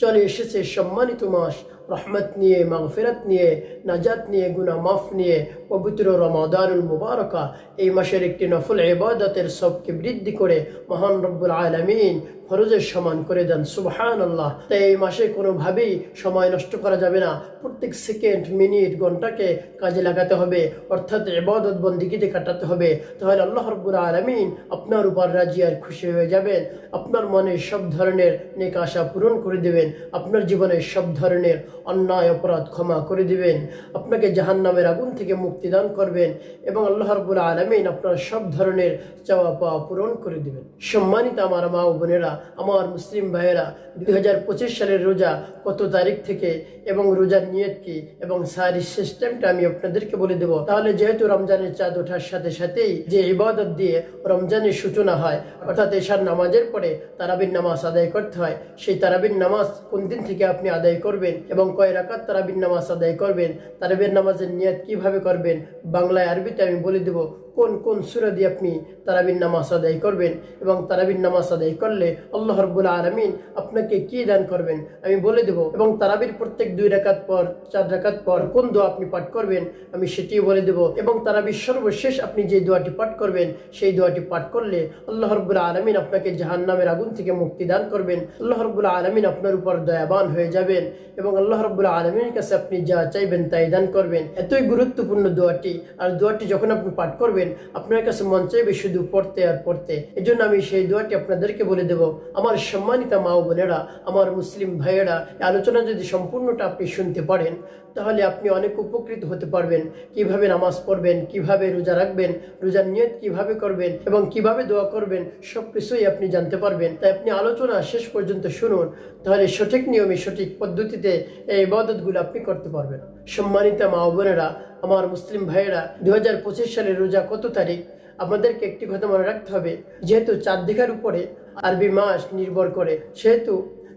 চলে এসেছে সম্মানিত মাস। রহমত নিয়ে, মাগফিরাত নিয়ে, নাজাত নিয়ে গুনা মাফ নিয়ে, পবিত্র রমাদানুল মুবারকা। এই মাসের একটি নফল এবাদতের সবকে বৃদ্ধি করে মহান রব্বুল আলমিন ফরজের সমান করে দেন সুবহান আল্লাহ তাই এই মাসে কোনোভাবেই সময় নষ্ট করা যাবে না। প্রত্যেক সেকেন্ড, মিনিট, ঘন্টাকে কাজে লাগাতে হবে। অর্থাৎ ইবাদত বন্দিগিতে কাটাতে হবে। তাহলে আল্লাহ রব্বুল আলমিন আপনার উপর রাজি আর খুশি হয়ে যাবেন। আপনার মনে সব ধরনের নেক আশা পূরণ করে দেবেন। আপনার জীবনে সব ধরনের অন্যায়, অপরাধ ক্ষমা করে দিবেন। আপনাকে জাহান্নামের আগুন থেকে মুক্তি দান করবেন এবং আল্লাহ রব্বুল আলমিন আপনার সব ধরনের চাওয়া পাওয়া পূরণ করে দিবেন। সম্মানিত আমার মা ও বোনেরা আমার মুসলিম ভাইয়েরা দুই হাজার পঁচিশ সালের রোজা কত তারিখ থেকে এবং রোজার নিয়ত কি এবং সারি সিস্টেমটা আমি আপনাদেরকে বলে দেবো। তাহলে যেহেতু রমজানের চাঁদ ওঠার সাথে সাথেই যে ইবাদত দিয়ে রমজানের সূচনা হয়, অর্থাৎ এশার নামাজের পরে তারাবির নামাজ আদায় করতে হয়, সেই তারাবির নামাজ কোন দিন থেকে আপনি আদায় করবেন এবং কয় রাকাত তারাবির নামাজ আদায় করবেন, তারাবির নামাজের নিয়ত কীভাবে করবেন, বাংলায় আরবিতে আমি বলে দেবো। কোন কোন সুরা দিয়ে আপনি তারাবির নামাজ আদায় করবেন এবং তারাবির নামাজ আদায় করলে আল্লাহ রব্বুল আলমিন আপনাকে কি দান করবেন আমি বলে দেব। এবং তারাবির প্রত্যেক দুই রাকাত পর, চার রাকাত পর কোন দোয়া আপনি পাঠ করবেন আমি সেটিও বলে দেব। এবং তারাবির সর্বশেষ আপনি যে দোয়াটি পাঠ করবেন, সেই দোয়াটি পাঠ করলে আল্লাহ রব্বুল আলমিন আপনাকে জাহান নামের আগুন থেকে মুক্তি দান করবেন। আল্লাহ রব্বুল আলমিন আপনার উপর দয়াবান হয়ে যাবেন এবং আল্লাহ রব্বুল আলমিনের কাছে আপনি যা চাইবেন তাই দান করবেন। এতই গুরুত্বপূর্ণ দোয়াটি, আর দোয়াটি যখন আপনি পাঠ করবেন আপনার কাছে মন চাইবে শুধু পড়তে আর পড়তে। এই জন্য আমি সেই দোয়াটি আপনাদেরকে বলে দেব। আমার সম্মানিত মা ও বোনেরা, আমার মুসলিম ভাইয়েরা আলোচনা যদি সম্পূর্ণটা আপনি শুনতে পারেন, তাহলে আপনি অনেক উপকৃত হতে পারবেন। কীভাবে নামাজ পড়বেন, কীভাবে রোজা রাখবেন, রোজার নিয়ত কীভাবে করবেন এবং কীভাবে দোয়া করবেন সব কিছুই আপনি জানতে পারবেন। তাই আপনি আলোচনা শেষ পর্যন্ত শুনুন, তাহলে সঠিক নিয়মে, সঠিক পদ্ধতিতে এই ইবাদতগুলো আপনি করতে পারবেন। সম্মানিতা মা বোনেরা আমার মুসলিম ভাইয়েরা দু হাজার পঁচিশ সালের রোজা কত তারিখ? আমাদেরকে একটি কথা মনে রাখতে হবে, যেহেতু চাঁদ দেখার উপরে আরবি মাস নির্ভর করে, সেহেতু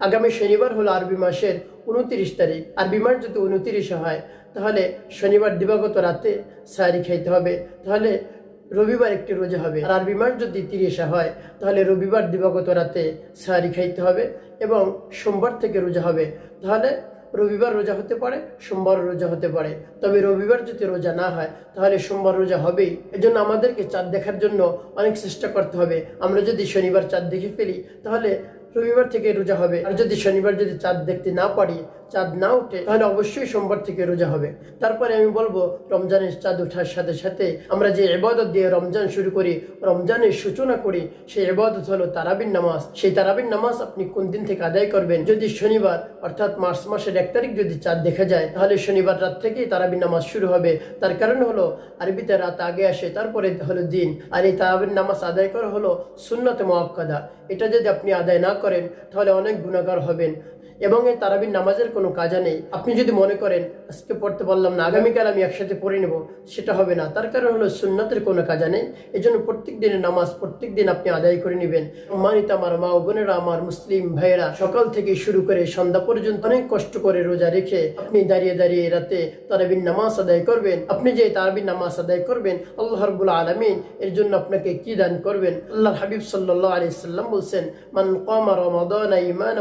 আগামী শনিবার হলো আরবি মাসের উনত্রিশ তারিখ। আরবি মাস যদি উনত্রিশে হয়, তাহলে শনিবার দিবাগত রাতে সারি খাইতে হবে, তাহলে রবিবার একটি রোজা হবে। আর আরবি মাস যদি তিরিশে হয়, তাহলে রবিবার দিবাগত রাতে সারি খাইতে হবে এবং সোমবার থেকে রোজা হবে, তাহলে রবিবার রোজা হতে পারে, সোমবার রোজা হতে পারে। তবে রবিবার যদি রোজা না হয়, তাহলে সোমবার রোজা হবেই। এজন্য আমাদেরকে চাঁদ দেখার জন্য অনেক চেষ্টা করতে হবে। আমরা যদি শনিবার চাঁদ দেখে ফেলি, তাহলে রবিবার থেকে রোজা হবে। আর যদি শনিবার যদি চাঁদ দেখতে না পারি চাঁদ না উঠে, তাহলে অবশ্যই সোমবার থেকে রোজা হবে। তারপরে আমি বলব, রমজানের চাঁদ ওঠার সাথে সাথে আমরা যে এবাদত দিয়ে রমজান শুরু করি, রমজানের সূচনা করি, সেই এবাদত হলো তারাবিন নামাজ। সেই তারাবিন নামাজ আপনি কোন দিন থেকে আদায় করবেন? যদি শনিবার, অর্থাৎ মার্চ মাসের এক তারিখ যদি চাঁদ দেখা যায়, তাহলে শনিবার রাত থেকেই তারাবিন নামাজ শুরু হবে। তার কারণ হলো, আরবিতে রাত আগে আসে, তারপরে হলো দিন। আর এই তারাবিন নামাজ আদায় করা হলো সুন্নতে মোয়াক্কাদা এটা যদি আপনি আদায় না করেন, তাহলে অনেক গুণাগার হবেন। এবং এই তারাবির নামাজের কোনো কাজা নেই। আপনি যদি মনে করেন, আজকে পড়তে পারলাম না, আগামীকাল আমি একসাথে পড়ে নেব, সেটা হবে না। তার কারণ হলো সুন্নতের কোনো কাজা নেই। এই জন্য প্রত্যেক দিনের নামাজ প্রত্যেক দিন আপনি আদায় করে নেবেন। মানিত আমার মা বোনেরা, আমার মুসলিম ভাইয়েরা, সকাল থেকে শুরু করে সন্ধ্যা পর্যন্ত অনেক কষ্ট করে রোজা রেখে আপনি দাঁড়িয়ে দাঁড়িয়ে রাতে তারাবিন নামাজ আদায় করবেন। আপনি যে তারাবিন নামাজ আদায় করবেন, আল্লাহ রবুল আলমিন এর জন্য আপনাকে কি দান করবেন? আল্লাহ হাবিব সাল্লাহ সাল্লাম বলছেন, মান কমা রমাদান ইমান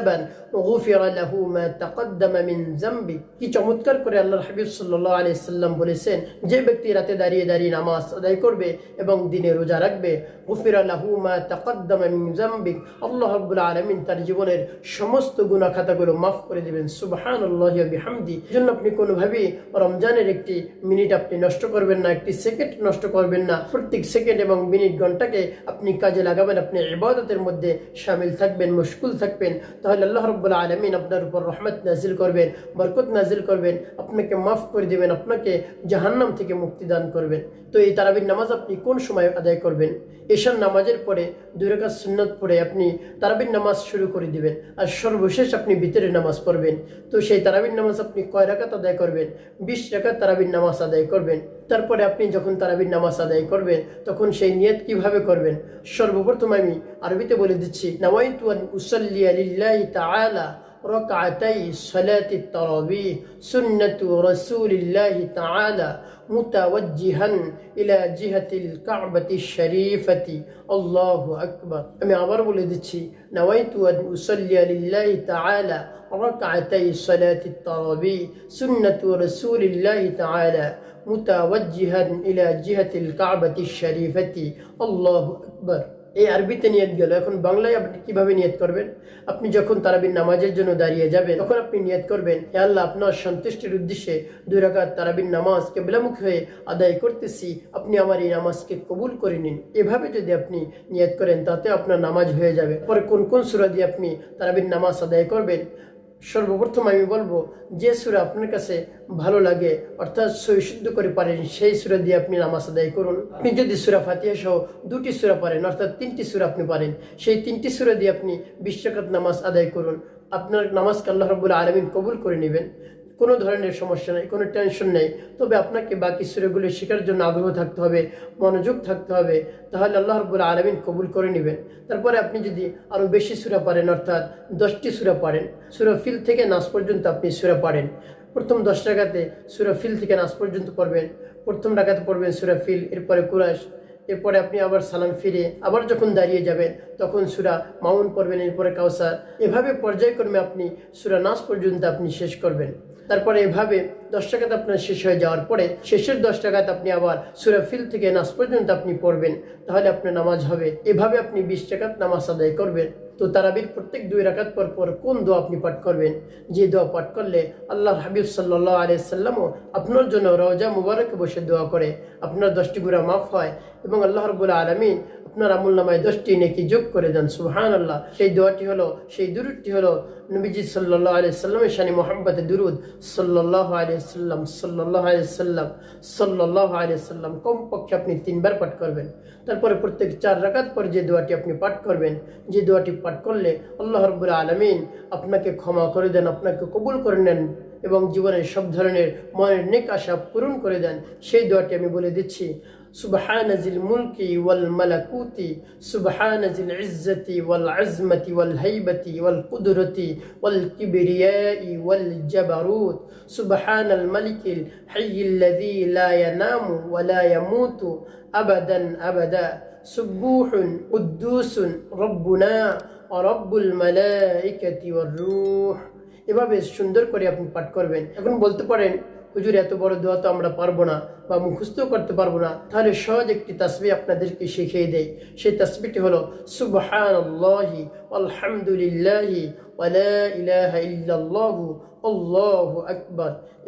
হাসাবা গুফিরা লাহু মা তাকদ্দামা মিন যামবি কি চমৎকার করে আল্লাহর হাবিব সাল্লাল্লাহু আলাইহি সাল্লাম বলেছেন, যে ব্যক্তি রাতে দাঁড়িয়ে দাঁড়িয়ে নামাজ আদায় করবে এবং দিনে রোজা রাখবে, গুফিরা লাহু মা তাকদ্দামা মিন যামবি আল্লাহ রাব্বুল আলামিন তার জীবনের সমস্ত গুনাহ খাতাগুলো মাফ করে দিবেন। সুবহানাল্লাহি ওয়া বিহামদি। জন্য আপনি কোনো ভাবে রমজানের একটি মিনিট আপনি নষ্ট করবেন না, একটি সেকেন্ড নষ্ট করবেন না। প্রত্যেক সেকেন্ড এবং মিনিট ঘন্টাকে আপনি কাজে লাগাবেন, আপনি ইবাদতের মধ্যে শামিল থাকবেন, মুশকুল থাকবেন। তাহলে আল্লাহ রব্বুল আলমিন আপনার উপর রহমত নাজিল করবেন, বরকত নাজিল করবেন, আপনাকে মাফ করে দেবেন, আপনাকে জাহান্নাম থেকে মুক্তি দান করবেন। তো এই তারাবির নামাজ আপনি কোন সময় আদায় করবেন? এশার নামাজের পরে, দুই রেখা সুন্নত পড়ে আপনি তারাবির নামাজ শুরু করে দিবেন, আর সর্বশেষ আপনি ভিতরে নামাজ পড়বেন। তো সেই তারাবির নামাজ আপনি কয় রাকাত আদায় করবেন? বিশ রাকাত তারাবির নামাজ আদায় করবেন। তারপরে আপনি যখন তারাবির নামাজ আদায় করবেন তখন সেই নিয়ত কিভাবে করবেন সর্বপ্রথম আমি আরবিতে বলে দিচ্ছি নাওয়াইতু আন উসাল্লি লিল্লাহি তাআলা ركعتي صلاة التراويح سنة رسول الله تعالى متوجها إلى جهة الكعبة الشريفة الله أكبر আমি আবার বলে দিচ্ছি نويت أن أصلي لله تعالى ركعتي صلاة التراويح سنة رسول الله تعالى মুতাওয়াজ্জিহান ইলা জিহাতিল কাবাতি শরীফাতি আকবার এই আরবিতে নিয়ত গেল। এখন বাংলায় আপনি কীভাবে নিয়ত করবেন? আপনি যখন তারাবির নামাজের জন্য দাঁড়িয়ে যাবেন, তখন আপনি নিয়ত করবেন, হে আল্লাহ, আপনার সন্তুষ্টির উদ্দেশ্যে দুই রাকাত তারাবির নামাজ কেবলামুখ হয়ে আদায় করতেছি। আপনি আমার এই নামাজকে কবুল করে নিন। এভাবে যদি আপনি নিয়ত করেন, তাতে আপনার নামাজ হয়ে যাবে। পরে কোন কোন সুরা দিয়ে আপনি তারাবির নামাজ আদায় করবেন? সর্বপ্রথম আমি বলব, যে সুরা আপনার কাছে ভালো লাগে, অর্থাৎ সৈশুদ্ধ করে পারেন, সেই সুরা দিয়ে আপনি নামাজ আদায় করুন। আপনি যদি সুরা ফাতিয়া সহ দুটি সুরা পারেন, অর্থাৎ তিনটি সুরা আপনি পারেন, সেই তিনটি সুরা দিয়ে আপনি বিশ্বকাত নামাজ আদায় করুন। আপনার নামাজকে আল্লাহ রবুল্লা আলমিন কবুল করে নেবেন। কোনো ধরনের সমস্যা নেই, কোনো টেনশন নেই। তবে আপনাকে বাকি সুরেগুলো শেখার জন্য আগ্রহ থাকতে হবে, মনোযোগ থাকতে হবে। তাহলে আল্লাহ রব্বুল আলমিন কবুল করে নেবেন। তারপরে আপনি যদি আরও বেশি সুরা পারেন, অর্থাৎ দশটি সুরা পারেন, সুরা ফিল থেকে নাচ পর্যন্ত আপনি সুরা পারেন। প্রথম দশ টাকাতে সুরা ফিল থেকে নাচ পর্যন্ত পড়বেন, প্রথম টাকাতে পড়বেন সুরা ফিল, এরপরে কুরাশ এরপরে আপনি আবার সালাম ফিরে, আবার যখন দাঁড়িয়ে যাবেন, তখন সুরা মাউন পড়বেন, এরপরে কাউসার। এভাবে পর্যায়ক্রমে আপনি সুরা নাচ পর্যন্ত আপনি শেষ করবেন। তারপরে এভাবে দশ টাকাতে আপনার শেষ হয়ে যাওয়ার পরে শেষের দশ টাকাতে আপনি আবার সুরা ফিল থেকে নাচ পর্যন্ত আপনি পড়বেন, তাহলে আপনার নামাজ হবে। এভাবে আপনি বিশ টাকাত নামাজ আদায় করবেন। তো তারাবির প্রত্যেক দুই রাকাত পর পর কোন দোয়া আপনি পাঠ করবেন? যে দোয়া পাঠ করলে আল্লাহ হাবিব সাল্লাহ আলিয়াল্লামও আপনার জন্য রওজা মুবারকে বসে দোয়া করে। আপনার দশটি গুণা মাফ হয় এবং আল্লাহ রবুল্লা আলমিন আপনার আমুল নামায় দশটি নেকি যোগ করে দেন সুহান আল্লাহ সেই দোয়াটি হলো, সেই দুরুদটি হলো, নবীজি সাল্লাহ আলিয়া সাল্লামের শানি মোহাম্মদ দুরুদ সাল্লাহ আলিয়া সাল্লাম সাল্লাহ আলিয়া সাল্লাম সাল্লাহ আলিয়া সাল্লাম। কমপক্ষে আপনি তিনবার পাঠ করবেন। তারপরে প্রত্যেক চার রাকাত পর যে দোয়াটি আপনি পাঠ করবেন, যে দোয়াটি পাঠ করলে আল্লাহ রব্বুল আলমিন আপনাকে ক্ষমা করে দেন, আপনাকে কবুল করে নেন। এবং জীবনের সব ধরনের মনের নেক আশা পূরণ করে দেন সেই দোয়াটি আমি বলে দিচ্ছি سبحان ذي الملك والملكوت سبحان ذي العزة والعزمة والهيبة والقدرة والكبرياء والجبروت سبحان الملك الحي الذي لا ينام ولا يموت أبدا أبدا سبوح قدوس ربنا ورب الملائكة والروح এভাবে সুন্দর করে আপনি পাঠ করবেন। এখন বলতে পারেন, হুজুর, এত বড় দোয়া তো আমরা পারব না বা মুখস্থ করতে পারব না। তাহলে সহজ একটি তাসবি আপনাদেরকে শিখিয়ে দেয় সেই তাসবিটি হলো, সুবহানাল্লাহি আলহামদুলিল্লাহি ওয়ালা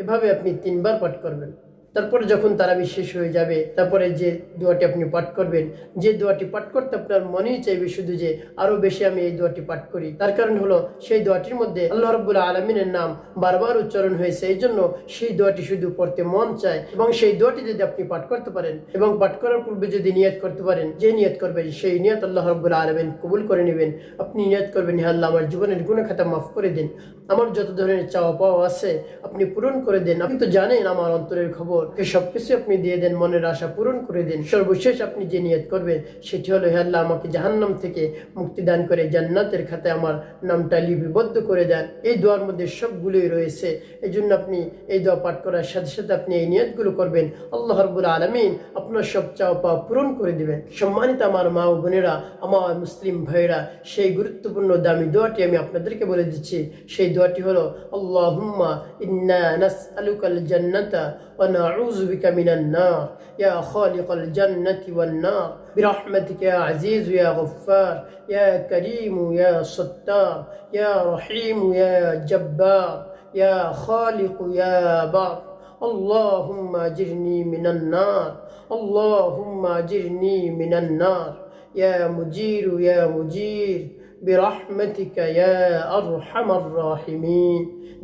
এভাবে আপনি তিনবার পাঠ করবেন। তারপরে যখন তারাবি শেষ হয়ে যাবে, তারপরে যে দোয়াটি আপনি পাঠ করবেন, যে দোয়াটি পাঠ করতে আপনার মনেই চাইবে শুধু যে আরও বেশি আমি এই দোয়াটি পাঠ করি। তার কারণ হলো সেই দোয়াটির মধ্যে আল্লাহ রব্বুল্লাহ আলমিনের নাম বারবার উচ্চারণ হয়েছে। এই জন্য সেই দোয়াটি শুধু পড়তে মন চায় এবং সেই দোয়াটি যদি আপনি পাঠ করতে পারেন এবং পাঠ করার পূর্বে যদি নিয়ত করতে পারেন, যে নিয়ত করবেন সেই নিয়ত আল্লাহ রব্বুল্লাহ আলমিন কবুল করে নেবেন। আপনি নিয়ত করবেন, হে আল্লাহ, আমার জীবনের গুণে খাতা মাফ করে দিন। আমার যত ধরনের চাওয়া পাওয়া আছে, আপনি পূরণ করে দেন। আপনি তো জানেন আমার অন্তরের খবর। এই সবকিছু আপনি দিয়ে দেন, মনের আশা পূরণ করে দেন। সর্বশেষ আপনি যে নিয়ত করবেন, সেটি হলো, হে আল্লাহ, আমাকে জাহান্নাম থেকে মুক্তি দান করে জান্নাতের খাতায় আমার নামটা লিপিবদ্ধ করে দেন। এই দোয়ার মধ্যে সবগুলোই রয়েছে। এই জন্য আপনি এই দোয়া পাঠ করার সাথে সাথে আপনি এই নিয়তগুলো করবেন। আল্লাহ রব্বুল আলমিন আপনার সব চাওয়া পূরণ করে দিবেন। সম্মানিত আমার মা ও বোনেরা, আমার মুসলিম ভাইরা সেই গুরুত্বপূর্ণ দামি দোয়াটি আমি আপনাদেরকে বলে দিচ্ছি। সেই দোয়াটি হলো, আল্লাহুম্মা ইন্না নাসআলুকাল জান্নাতা أعوذ بك من النار. يا خالق الجنة والنار. برحمتك يا عزيز يا غفار. يا كريم يا ستار. يا رحيم يا جبار. يا خالق يا بار. اللهم أجرني من النار. اللهم أجرني من النار. يا مجير يا مجير.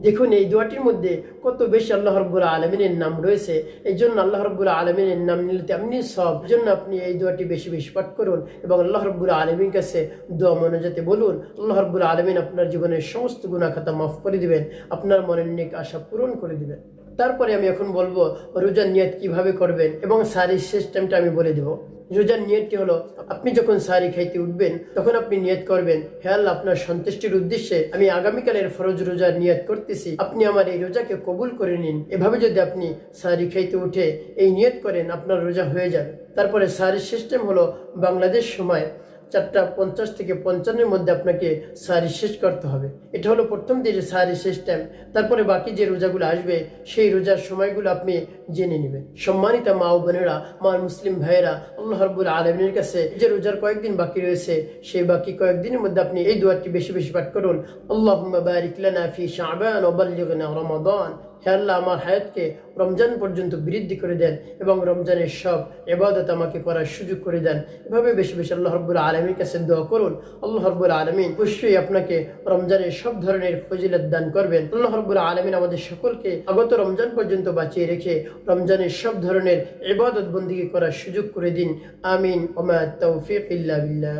দেখুন, এই দোয়াটির মধ্যে কত বেশি আল্লাহ রব্বুল আলমিনের নাম রয়েছে। এই জন্য আল্লাহ রব্বুল আলমিনের নাম নিলে তেমনি সব। জন্য আপনি এই দোয়াটি বেশি বেশি পাঠ করুন এবং আল্লাহ রব্বুল আলমীর কাছে দোয়া মনোজাতে বলুন। আল্লাহ রব্বুল আলমিন আপনার জীবনের সমস্ত গুণাখাতা মাফ করে দিবেন, আপনার মনের নিক আশা পূরণ করে দিবেন। তারপরে আমি এখন বলব রোজার নিয়ত কীভাবে করবেন এবং সারির সিস্টেমটা আমি বলে দেব। রোজার নিয়তটি হলো, আপনি যখন সারি খাইতে উঠবেন, তখন আপনি নিয়ত করবেন, হে আল্লাহ, আপনার সন্তুষ্টির উদ্দেশ্যে আমি আগামীকালের ফরজ রোজার নিয়ত করতেছি। আপনি আমার এই রোজাকে কবুল করে নিন। এভাবে যদি আপনি সারি খাইতে উঠে এই নিয়ত করেন, আপনার রোজা হয়ে যাবে। তারপরে সারির সিস্টেম হলো, বাংলাদেশ সময় চারটা পঞ্চাশ থেকে পঞ্চান্নের মধ্যে আপনাকে সারি শেষ করতে হবে। এটা হলো প্রথম দিনের সারি সিস্টেম তারপরে বাকি যে রোজাগুলো আসবে, সেই রোজার সময়গুলো আপনি জেনে নেবেন। সম্মানিত মা ও বোনেরা, মা মুসলিম ভাইয়েরা, আল্লাহ রব্বুল আলমিনের কাছে যে রোজার কয়েকদিন বাকি রয়েছে, সেই বাকি কয়েকদিনের মধ্যে আপনি এই দোয়ারটি বেশি বেশি পাঠ করুন। আল্লাহ বারিক লানা ফি বাল্লিগনা রমাদান। হে আল্লাহ, আমার হায়াতকে রমজান পর্যন্ত বৃদ্ধি করে দেন এবং রমজানের সব এবাদত আমাকে করার সুযোগ করে দেন। এভাবে বেশি বেশি আল্লাহ রব্বুল আলমীর কাছে দোয়া করুন। আল্লাহ রব্বুল আলমিন অবশ্যই আপনাকে রমজানের সব ধরনের ফজিলত দান করবেন। আল্লাহ রব্বুল আলমিন আমাদের সকলকে আগত রমজান পর্যন্ত বাঁচিয়ে রেখে রমজানের সব ধরনের এবাদত বন্দিকে করার সুযোগ করে দিন। আমিন। ওমা তৌফিক ইল্লা বিল্লাহ।